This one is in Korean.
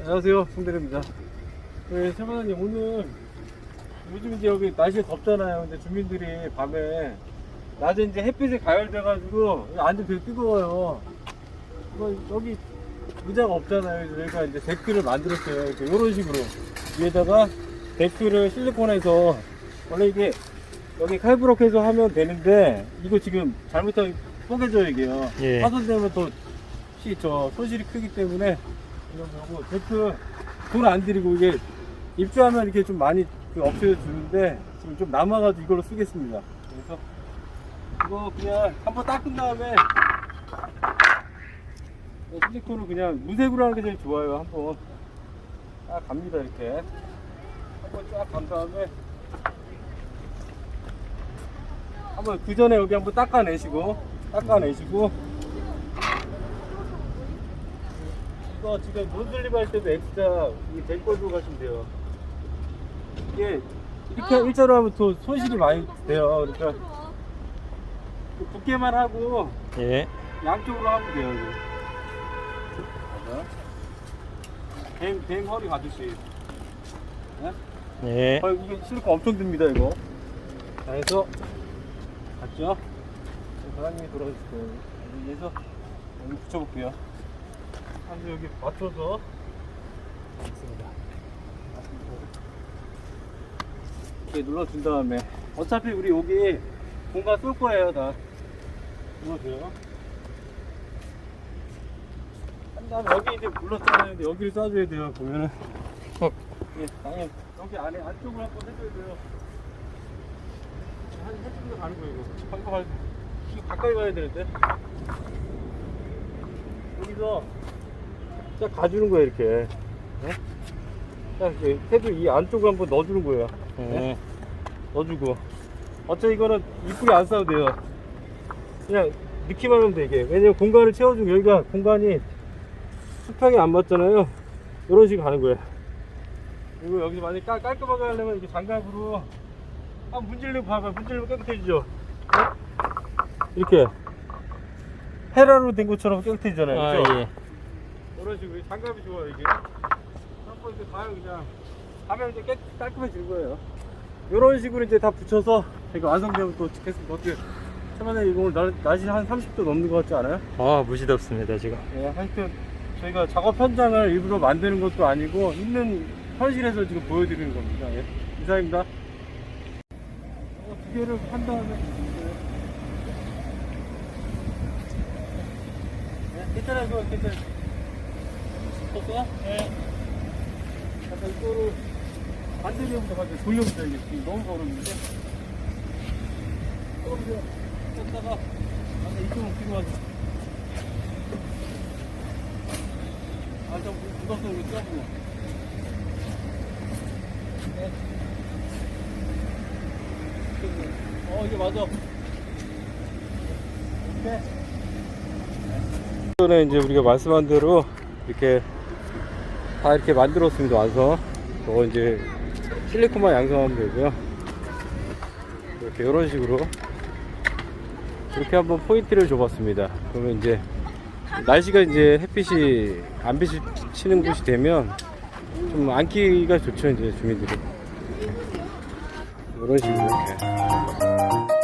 안녕하세요, 송대리입니다. 네, 차관님 오늘 요즘 이제 여기 날씨가 덥잖아요. 근데 주민들이 밤에 낮에 이제 햇빛에 가열돼 가지고 완전 되게 뜨거워요. 여기 의자가 없잖아요. 그래서 저희가 이제 데크를 만들었어요. 이렇게 이런 식으로 위에다가 데크를 실리콘해서 원래 이게 여기 칼브록해서 하면 되는데 이거 지금 잘못하면 뽀개져요 이게요. 예. 파손되면 또 시, 저 손실이 크기 때문에 이런 거고 데크 돈안 들이고 이게 입주하면 이렇게 좀 많이 그 업체에 주는데 지금 좀 남아가지고 이걸로 쓰겠습니다. 그래서 이거 그냥 한번 닦은 다음에 이 실리콘을 그냥 무색으로 하는 게 제일 좋아요. 한번 딱 갑니다 이렇게 한번 쫙 간 다음에 한번 그 전에 여기 한번 닦아내시고 닦아내시고 이거 지금 논슬립 할 때도 엑스트라 이될 걸로 가시면 돼요. 이게 이렇게 일자로 하면 또 손실이 많이 돼요. 그러니까 그 두께만 하고 예. 양쪽으로 하면 돼요. 이거. 뱀, 뱀 허리 가듯이. 네? 예. 아, 이게 실리콘 엄청 듭니다, 이거. 자, 해서, 갔죠? 사장님이 돌아주실 거예요. 여기에서, 여기 붙여볼게요. 한번 여기 맞춰서, 있습니다. 이렇게 눌러준 다음에, 어차피 우리 여기 공간 쏠 거예요, 다. 눌러줘요. 한 다음에 여기 이제 눌렀잖아요. 근데 여기를 쏴줘야 돼요, 보면은. 어. 예, 당연히 여기 안에 안쪽으로 한번 해줘야 돼요. 한더 가는 거예요, 이거. 방금 가까이 가야 되는데. 여기서 딱 가주는 거예요, 이렇게. 네? 딱 이렇게 헤드 이 안쪽으로 한번 넣어주는 거예요. 예. 넣어주고. 어차피 이거는 이쁘게 안 싸도 돼요. 그냥 넣기만 하면 돼, 이게. 왜냐면 공간을 채워주고 여기가 공간이 수평이 안 맞잖아요. 이런 식으로 가는 거예요. 그리고 여기 만약에 깔, 깔끔하게 하려면 이렇게 장갑으로 한번 문질르고 봐봐. 문질르면 깨끗해지죠? 네? 이렇게. 헤라로 된 것처럼 깨끗해지잖아요. 아, 그죠? 예. 이런 식으로 장갑이 좋아요, 이게. 한번 이제 가요, 그냥. 가면 이제 깨, 깔끔해지는 거예요. 이런 식으로 이제 다 붙여서 제가 완성되면 또 찍겠습니다. 어떻게. 처음에 이거 오늘 날, 날씨 한 30도 넘는 것 같지 않아요? 아, 무시덥습니다, 지금. 예, 하여튼 저희가 작업 현장을 일부러 만드는 것도 아니고 있는 현실에서 지금 보여드리는 겁니다. 예. 이상입니다. 어, 두 개를 한 다음에 네, 괜찮아요, 괜찮아요. 컸어요? 네. 약간 이거를 반대로부터 가지고 돌려보자 이게 지금 너무 걸었는데. 떨어져. 떴다가 아까 이쪽으로 필요하죠. 아, 좀 묻었어, 이거 쪄보고. 네. 어, 이게 맞아. 이렇게. 이거는 이제 우리가 말씀한 대로 이렇게 다 이렇게 만들었습니다, 완성. 저거 이제 실리콘만 양성하면 되고요. 이렇게 이런 식으로. 이렇게 한번 포인트를 줘봤습니다. 그러면 이제 날씨가 이제 햇빛이 안 비치는 곳이 되면 좀 앉기가 좋죠 이제 주민들이 이런 식으로 이렇게.